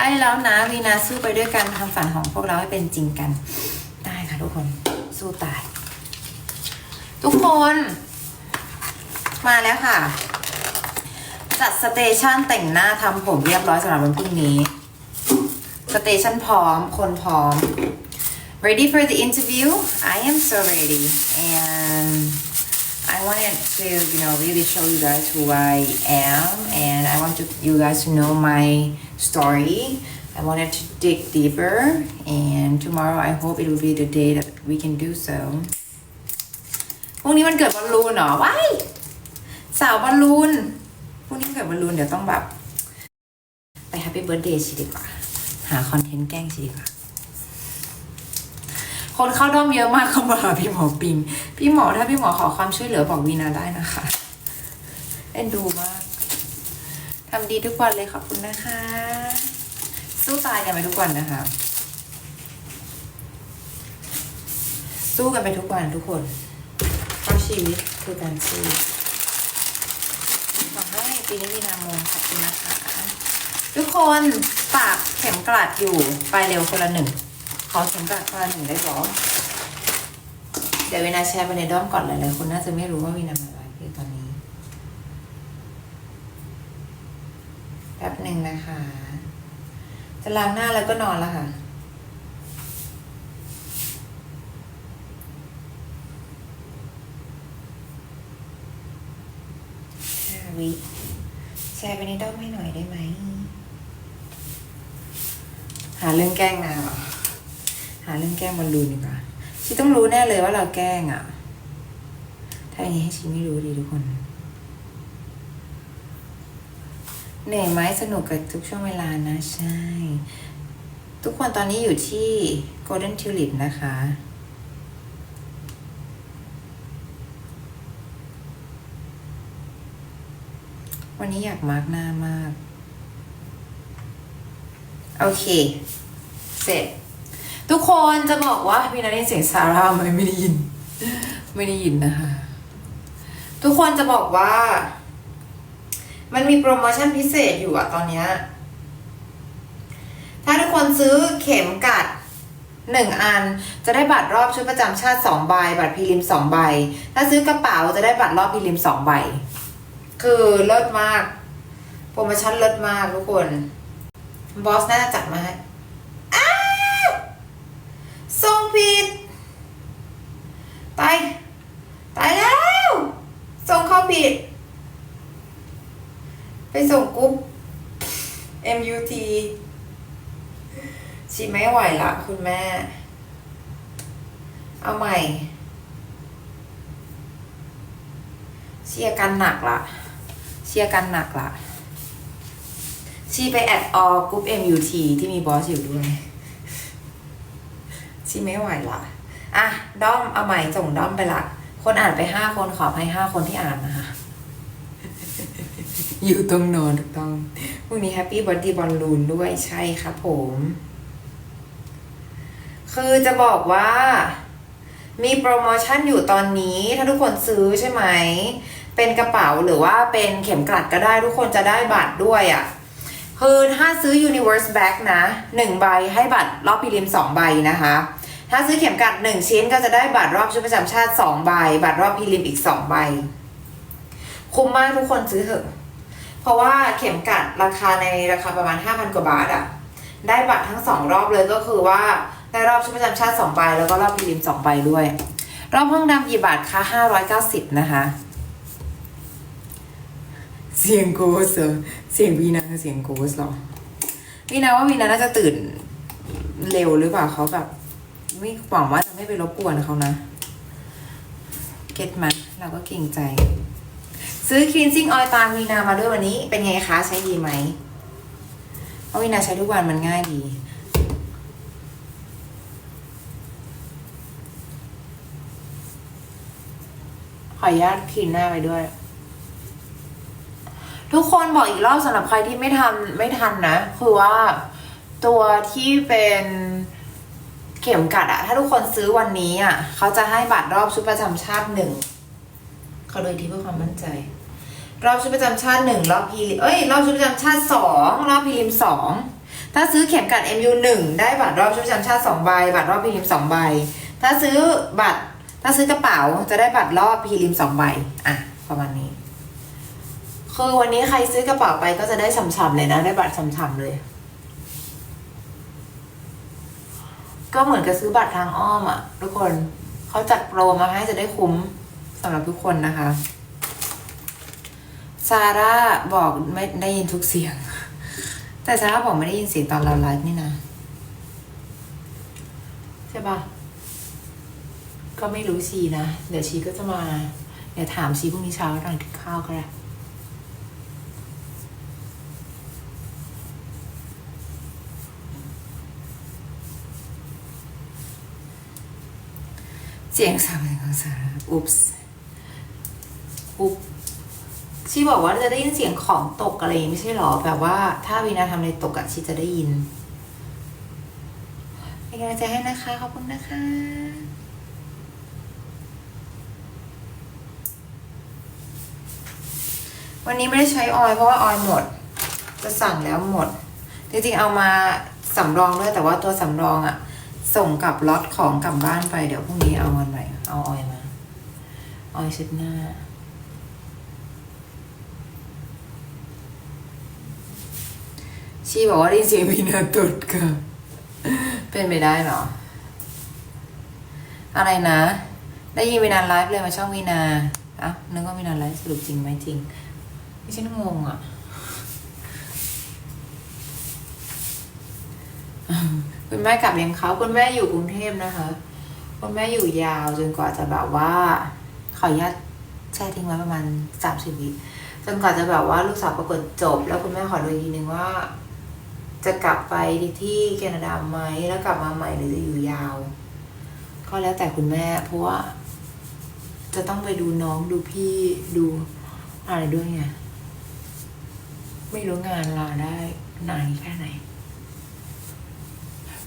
ใกล้แล้วนะวีนาสู้ไปด้วยกันทำฝันของพวกเราให้เป็นจริงกัน ได้ค่ะทุกคนสู้ตาย ทุกคน มาแล้วค่ะ จัดสเตชันแต่งหน้าทำผมเรียบร้อยสำหรับวันพรุ่งนี้ สเตชันพร้อม คนพร้อม ready for the interview I am so ready and I wanted to you know really show you guys who I am and I want to you guys to know my story I wanted to dig deeper and tomorrow I hope it will be the day that we can do so พรุ่งนี้มันเกิดบอลลูนเหรอว้ายสาวบอลลูนพรุ่งนี้มันเกิดบอลลูนเดี๋ยวต้องแบบ ไปแฮปปี้เบิร์ดเดย์ชีดีกว่า หาคอนเทนต์แกล้งชีดีกว่า คนเข้าด้อมเยอะมากเข้ามาหาพี่หมอปิง พี่หมอถ้าพี่หมอขอความช่วยเหลือบอกวีนาได้นะคะเอ็นดูมากทำดีทุกวันเลยขอบคุณนะคะ สู้ตายกันไปทุกวันนะคะ สู้กันไปทุกวันทุกคนเพราะชีวิตคือการสู้ขอให้ปีนี้มีนามงขอบคุณนะคะ ทุกคนฝากเข็มกลัดอยู่ไปเร็วคนละหนึ่ง อเข็มกลัดคนละหนึ่งได้บอเดี๋ยววินาแชร์ไปในด้อมก่อนหลายๆคนน่าจะไม่รู้ว่าวินามาไลฟ์อยู่ตอนนี้ แป๊บหนึ่งนะคะ จะล้างหน้าแล้วก็นอนแล้วค่ะวิแชร์ไปในด้อมให้หน่อยได้ไหม หาเรื่องแกล้งนาเหรอ หาเรื่องแกล้งบอลลูนดีกว่าชีต้องรู้แน่เลยว่าเราแกล้งอะ ถ้าอย่างนี้ให้ชีไม่รู้ดีทุกคน เหนื่อยไหมสนุกกับทุกช่วงเวลานะ ใช่ ทุกคนตอนนี้อยู่ที่ Golden Tulip นะคะ วันนี้อยากมาร์กหน้ามาก โอเค เสร็จ ทุกคนจะบอกว่าพี่นาได้เสียงซาร่าไหมไม่ได้ยิน ไม่ได้ยินนะคะ ทุกคนจะบอกว่า มันมีโปรโมชั่นพิเศษอยู่อะตอนเนี้ยถ้าทุกคนซื้อเข็มกัดหนึ่งอันจะได้บัตรรอบชุดประจำชาติสองใบบัตรพรีลิมสองใบ ถ้าซื้อกระเป๋าจะได้บัตรรอบพรีลิมสองใบ คือเลิศมาก โปรโมชั่นเลิศมากทุกคน บอสน่าจะจัดมาให้ ส่งผิด ตาย ตายแล้ว ส่งเข้าผิด ไปส่งกรุ๊ป MUT ชีไม่ไหวละคุณแม่ เอาใหม่เชียร์กันหนักละเชียร์กันหนักละชีไปแอดออกรุ๊ป MUT ที่มีบอสอยู่ด้วย ชีไม่ไหวละอะด้อมเอาใหม่ส่งด้อมไปละคนอ่านไปห้าคนขอให้ห้าคนที่อ่านนะคะ อยู่ตรงโนอนถูกต้องพรุ่งนี้แฮปปี้บอดี้บอลลูนด้วยใช่ครับผม คือจะบอกว่า มีโปรโมชั่นอยู่ตอนนี้ถ้าทุกคนซื้อใช่ไหม เป็นกระเป๋าหรือว่าเป็นเข็มกลัดก็ได้ทุกคนจะได้บัตรด้วยอะ่ะคือถ้าซื้อ Universe Bag นะหนึ่งใบให้บัตรรอบพิริมสองใบนะคะ ถ้าซื้อเข็มกลัดหนึ่งชิ้นก็จะได้บัตรรอบชุดประจำชาติสองใบ บัตรรอบพิริมอีกสองใบ คุ้มมากทุกคนซื้อเถอะ เพราะว่าเข็มกลัดราคาในราคาประมาณ 5,000 กว่าบาทอะได้บัตรทั้งสองรอบเลยก็คือว่าได้รอบชุดประจำชาติสองใบ แล้วก็รอบพิริมสองใบด้วย รอบห้องดำกี่บาทคะ590 นะคะ เสียงโกสเสียงวีนาเสียงโกสหรอวีนาว่าวีนาน่าจะตื่นเร็วหรือเปล่าเขาแบบ ไม่หวังว่าจะไม่ไปรบกวนเขานะ เก็ตไหมเราก็เกรงใจ ซื้อ cleansing oil ตามวีนามาด้วยวันนี้ เป็นไงคะ ใช้ดีไหมเพราะวีนาใช้ทุกวันมันง่ายดีขออนุญาตคลีนหน้าไปด้วย ทุกคนบอกอีกรอบสำหรับใครที่ไม่ทันไม่ทันนะ คือว่าตัวที่เป็น ข็มกัดอะถ้าทุกคนซื้อวันนี้อะเขาจะให้บัตรรอบชุดประจำชาติหนึ่งเขาเลยที่เพื่อความมั่นใจ รอบชุดประจำชาติหนึ่งรอบพีริเอ้ยรอบชุดประจำชาติสองรอบพีริมสองถ้าซื้อเข็มกัด MU หนึ่งได้บัตรรอบชุดประจำชาติสองใบบัตรรอบพีริมสองใบ ถ้าซื้อบัตร ถ้าซื้อกระเป๋าจะได้บัตรรอบพีริมสองใบอะประมาณนี้คือวันนี้ใครซื้อกระเป๋าไปก็จะได้ฉ่ำๆเลยนะ ได้บัตรฉ่ำๆเลย ก็เหมือนกับซื้อบัตรทางอ้อมอะทุกคนเขาจัดโปรมาให้จะได้คุ้มสำหรับทุกคนนะคะซาร่าบอกไม่ได้ยินทุกเสียง แต่ซาร่าบอกไม่ได้ยินเสียงตอนเราไลฟ์นี่นะ ใช่ปะก็ไม่รู้ชีนะ เดี๋ยวชีก็จะมา เดี๋ยวถามชีพรุ่งนี้เช้าตอนกินข้าวก็ได้ เสียงสามของซาอุ๊ปส์อุ๊บชีบอกว่าจะได้ยินเสียงของตกอะไรไม่ใช่หรอ แบบว่าถ้าวีนาทำอะไรตกอะชีจะได้ยินเป็นกำลังใจให้นะคะ ขอบคุณนะคะวันนี้ไม่ได้ใช้ออยล์เพราะว่าออยล์หมด จะสั่งแล้วหมด จริงๆเอามาสำรองด้วยแต่ว่าตัวสำรองอะ ส่งกับล็อตของกลับบ้านไปเดี๋ยวพรุ่งนี้เอาวันใหม่เอาออยมา ออยเช็ดหน้า ชีบอกว่าได้เสียงวีนาตุดค่ะ เป็นไปได้เหรอ อะไรนะ ได้ยินวีนาไลฟ์เลยมาช่องวีนาอะนึกว่าวีนาไลฟ์สรุปจริงไหมจริงไม่ใช่งงอะ คุณแม่กลับยังเขาคุณแม่อยู่กรุงเทพนะคะ คุณแม่อยู่ยาวจนกว่าจะแบบว่า ขออนุญาตแช่ทิ้งไว้ประมาณสามสิบวิจนกว่าจะแบบว่าลูกสาวประกวดจบ แล้วคุณแม่ขอดูอีกทีนึงว่า จะกลับไปที่แคนาดาไหมแล้วกลับมาใหม่หรือจะอยู่ยาว ก็แล้วแต่คุณแม่เพราะว่า จะต้องไปดูน้องดูพี่ดูอะไรด้วยไงไม่รู้งานลาได้นานแค่ไหน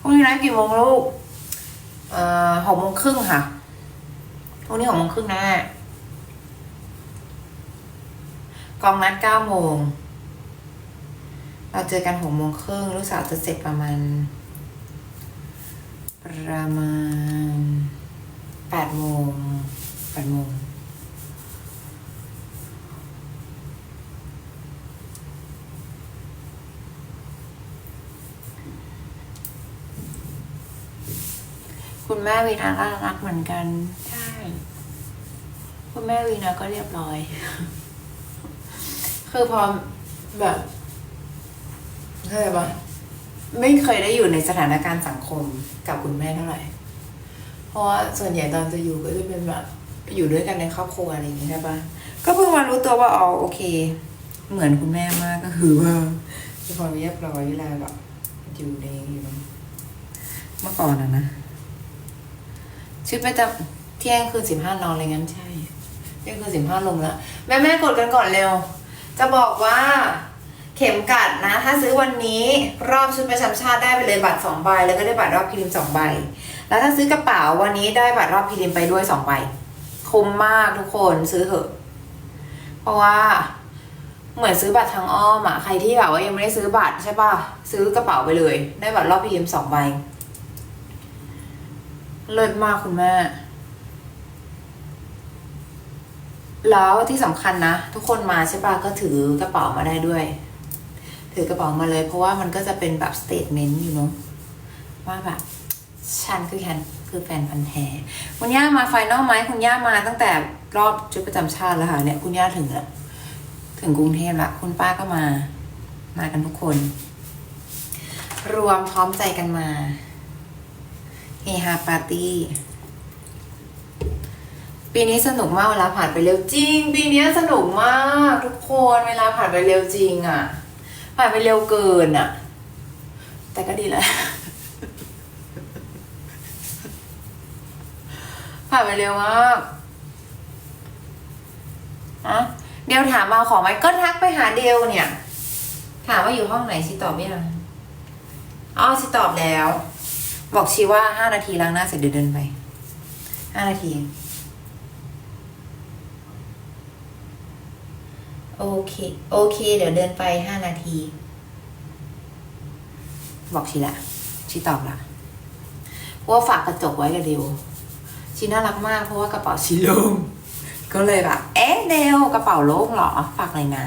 พรุ่งนี้ไลฟ์กี่โมงลูก เอ่อหกโมงครึ่งค่ะ พรุ่งนี้หกโมงครึ่งแน่กองนัดเก้าโมง เราเจอกันหกโมงครึ่งลูกสาวจะเสร็จประมาณ ประมาณแปดโมงแปดโมง ม่วีนาก็รักเหมือนกัน ใช่คุณแม่วีนาก็เรียบร้อย คือพอแบบเข้าใจปะไม่เคยได้อยู่ในสถานการณ์สังคมกับคุณแม่เท่าไหร่ เพราะว่าส่วนใหญ่ตอนจะอยู่ก็จะเป็นแบบอยู่ด้วยกันในครอบครัวอะไรอย่างงี้ใช่ปะก็เพิ่งมารู้ตัวว่าอ๋อโอเค เหมือนคุณแม่มากก็คือว่ามีความเรียบร้อยเวลาแบบอยู่ในอยู่ในเมื่อก่อนอะนะ ชุดประจำเที่ยงคืนสิบห้านอนอะไรงั้นใช่เที่ยงคืนสิบห้าลงแล้วแม่แม่กดกันก่อนเร็ว จะบอกว่าเข็มกัดนะ ถ้าซื้อวันนี้รอบชุดประจำชาติได้ไปเลยบัตรสองใบแล้วก็ได้บัตรรอบพิริมสองใบ แล้วถ้าซื้อกระเป๋าวันนี้ได้บัตรรอบพิริมไปด้วยสองใบคุ้มมากทุกคนซื้อเถอะ เพราะว่าเหมือนซื้อบัตรทางอ้อมอะใครที่แบบว่ายังไม่ได้ซื้อบัตรใช่ป่ะซื้อกระเป๋าไปเลย ได้บัตรรอบพิริมสองใบ เลิศมากคุณแม่ แล้วที่สำคัญนะ ทุกคนมาใช่ปะก็ถือกระเป๋ามาได้ด้วย ถือกระเป๋ามาเลย เพราะว่ามันก็จะเป็นแบบสเตทเมนต์อยู่เนาะว่าแบบฉันคือแคนคือแฟนพันธ์แท้คุณย่ามาไฟนอลไหมคุณย่ามาตั้งแต่รอบชุดประจำชาติแล้วค่ะเนี่ยคุณย่าถึงแล้วถึงกรุงเทพละคุณป้าก็มา มากันทุกคน รวมพร้อมใจกันมา เฮฮาปาร์ตี้ปีนี้สนุกมากเวลาผ่านไปเร็วจริง ปีนี้สนุกมากทุกคนเวลาผ่านไปเร็วจริงอะ่ะ ผ่านไปเร็วเกินอะ่ะ แต่ก็ดีแหละผ่านไปเร็วมากอะเดียวถามมาของไหมก็ทักไปหาเดียวเนี่ย ถามว่าอยู่ห้องไหนชิตอบไม่ยังอ๋อชิตอบแล้ว บอกชีว่าห้านาทีล้างหน้าเสร็จเดี๋ยวเดินไปห้านาที โอเค โอเค เดี๋ยวเดินไปห้านาที บอกชีละชีตอบละเพราะว่าฝากกระจกไว้กับเดวชีน่ารักมาก เพราะว่ากระเป๋าชีโล่งก็เลยแบบเอ๊ะเดวกระเป๋าโล่งเหรอ ฝากเลยนะ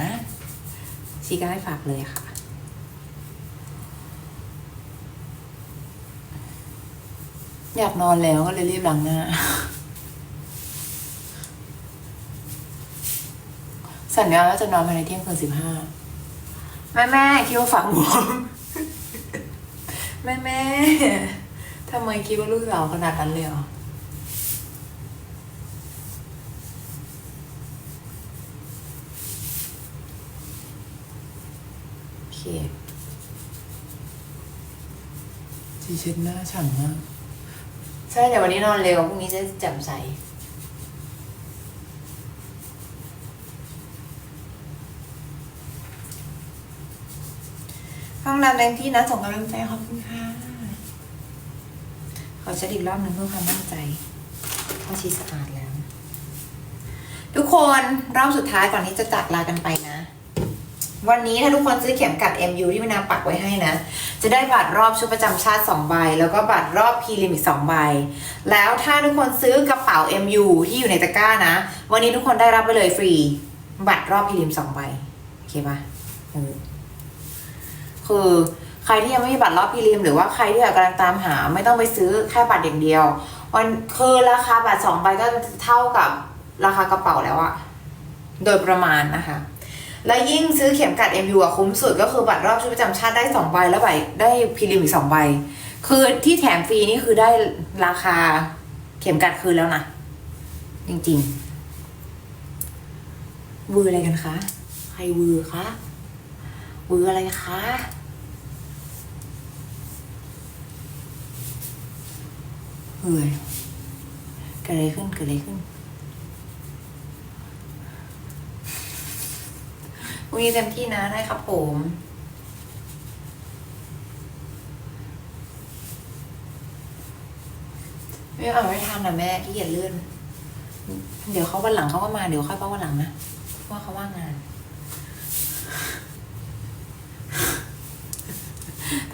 ชีก็ให้ฝากเลยค่ะ อยากนอนแล้วก็เลยรีบล้างหน้า สัญญาว่าจะนอนภายในเที่ยงคืนสิบห้าแม่แม่คิดว่าฝังหัวแม่แม่ทำไมคิดว่าลูกสาวขนาดนั้นเลยเหรอโอเคจีเช็ดหน้าฉ่ำมาก ใช่เดี๋ยววันนี้นอนเร็วพรุ่งนี้จะแจ่มใสห้องน้ำแดงที่นะส่งกำลังใจขอบคุณค่ะ ขอเช็ดอีกรอบหนึ่งเพื่อความมั่นใจเพราะชีสะอาดแล้ว ทุกคนรอบสุดท้ายก่อนที่จะจากลากันไปนะ วันนี้ถ้าทุกคนซื้อเข็มกัด MU ที่พี่นาปักไว้ให้นะ จะได้บัตรรอบชุดประจำชาติ 2 ใบ แล้วก็บัตรรอบพีลิมอีก 2 ใบ แล้วถ้าทุกคนซื้อกระเป๋า MU ที่อยู่ในตะกร้านะ วันนี้ทุกคนได้รับไปเลยฟรี บัตรรอบพีลิม 2 ใบ โอเคปะคือใครที่ยังไม่มีบัตรรอบพีลิม หรือว่าใครที่กำลังตามหา ไม่ต้องไปซื้อแค่บัตรอย่างเดียว วันคือราคาบัตรสองใบก็เท่ากับราคากระเป๋าแล้วอะโดยประมาณนะคะ และยิ่งซื้อเข็มกัด MU อะคุ้มสุดก็คือบัตรรอบชุดประจำชาติได้สองใบแล้วใบได้พรีลิมอีกสองใบ คือที่แถมฟรีนี่คือได้ราคาเข็มกัดคืนแล้วนะ จริงๆวืออะไรกันคะใครวือคะวืออะไรคะเฮ้ยเกิดอะไรขึ้นเกิดอะไรขึ้น วันนี้เต็มที่นะได้ครับผมไม่เอาไม่ทันะแม่ที่เกียจเลื่อนเดี๋ยวเขาวันหลังเขาก็มาเดี๋ยวค่อยป้าวันหลังนะเพราะว่าเขาว่างงาน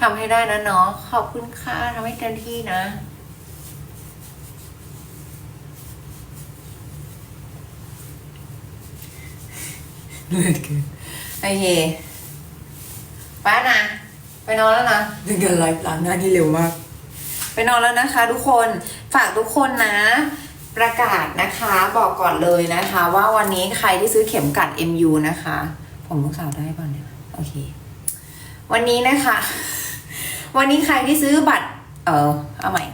ทำให้ได้นะเนาะขอบคุณค่ะทำให้เต็มที่นะเลือดเกิน โอเคป้านะ ไปนอนแล้วนะเป็นการไลฟ์ล้างหน้าที่เร็วมาก ไปนอนแล้วนะคะทุกคน ฝากทุกคนนะ ประกาศนะคะ บอกก่อนเลยนะคะ ว่าวันนี้ใครที่ซื้อเข็มกัด MU นะคะ ผมลูกสาวได้ป่ะเนี่ยโอเค วันนี้นะคะ วันนี้ใครที่ซื้อบัตร เออเอาใหม่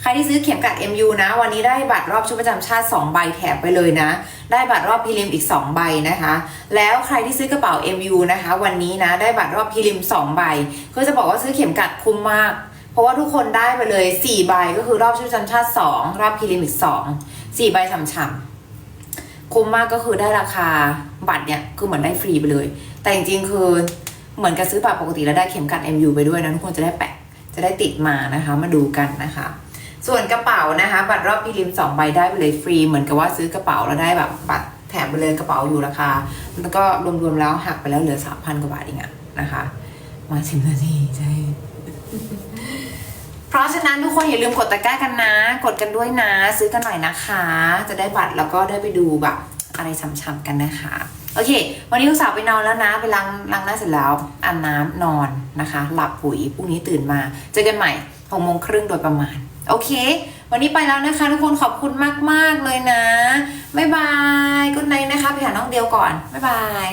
ใครที่ซื้อเข็มกัด MU นะ วันนี้ได้บัตรรอบชุดประจำชาติ 2 ใบแถมไปเลยนะ ได้บัตรรอบพรีลิมอีก 2 ใบนะคะ แล้วใครที่ซื้อกระเป๋า MU นะคะ วันนี้นะได้บัตรรอบพรีลิม 2 ใบคือจะบอกว่าซื้อเข็มกัดคุ้มมาก เพราะว่าทุกคนได้ไปเลย 4 ใบก็คือรอบชุดประจำชาติ 2 รอบพรีลิมอีก 2 4 ใบฉ่ำๆคุ้มมากก็คือได้ราคาบัตรเนี่ยคือเหมือนได้ฟรีไปเลย แต่จริงๆคือเหมือนกับซื้อบัตรปกติแล้วได้เข็มกัด MU ไปด้วยนะทุกคนจะได้แปะจะได้ติดมานะคะ มาดูกันนะคะ ส่วนกระเป๋านะคะ บัตรรอบพรีลิมสองใบได้ไปเลยฟรีเหมือนกับว่าซื้อกระเป๋าแล้วได้แบบบัตรแถมไปเลยกระเป๋าอยู่ราคาแล้วก็รวมๆแล้วหักไปแล้วเหลือสามพันกว่าบาทเองอะนะคะ มาสิบนาทีใช่เพราะฉะนั้นทุกคนอย่าลืมกดตะกร้ากันนะ กดกันด้วยนะ ซื้อกันหน่อยนะคะ จะได้บัตรแล้วก็ได้ไปดูแบบอะไรช่ำๆกันนะคะ โอเค วันนี้ลูกสาวไปนอนแล้วนะ ไปล้างล้างหน้าเสร็จแล้วอาบน้ำนอนนะคะ หลับปุ๋ยพรุ่งนี้ตื่นมา เจอกันใหม่หกโมงครึ่งโดยประมาณ โอเค วันนี้ไปแล้วนะคะทุกคนขอบคุณมาก ๆ เลยนะ บ๊ายบาย กุ๊ดไนนะคะ ไปหาน้องเดียวก่อน บ๊ายบาย